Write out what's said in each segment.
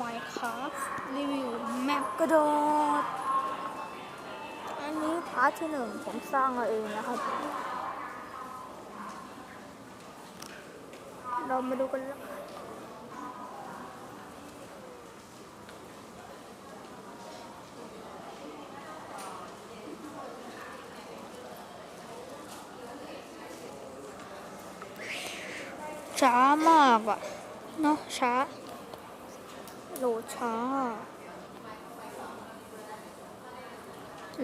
Minecraft รีวิวแมปกระโดด อันนี้พาร์ทที่หนึ่งผมสร้างเอาเองนะครับ เรามาดูกันเลยช้ามากอะเนาะช้า โหลดช้า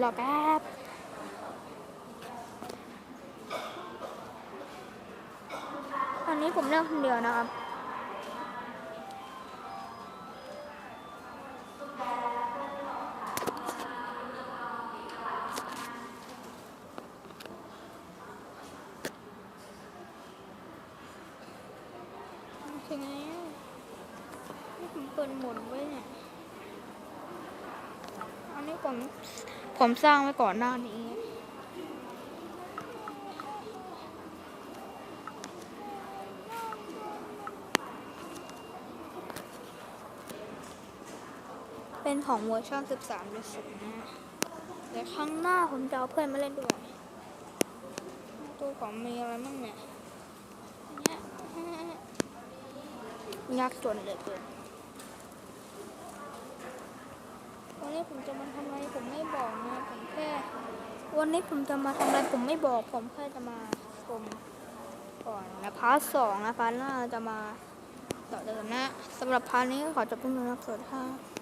รอแป๊บอันนี้ผมเล่นคนเดียวนะครับถึงแล้วนี่ผม เปิดหมดไว้เนี่ย อันนี้ผม ผมสร้างไว้ก่อนหน้านี้เป็นของเวอร์ชัน13เลยสุดนะเดี๋ยวครั้งหน้าผมจะเอาเพื่อนมาเล่นด้วยตัวของมีอะไรบ้างเนี่ยยากจนเลยเกินวันนี้ ผมจะมาทำอะไรผมไม่บอกนะผมแค่ วันนี้ผมจะมาทำอะไรผมไม่บอก ผมแค่จะมาชมก่อนนะพาร์ทสองนะพาร์ทหน้าจะมาต่อเดิมนะสำหรับพาร์ทนี้ขอจบเพียงเท่านี้ครับสวัสดีครับ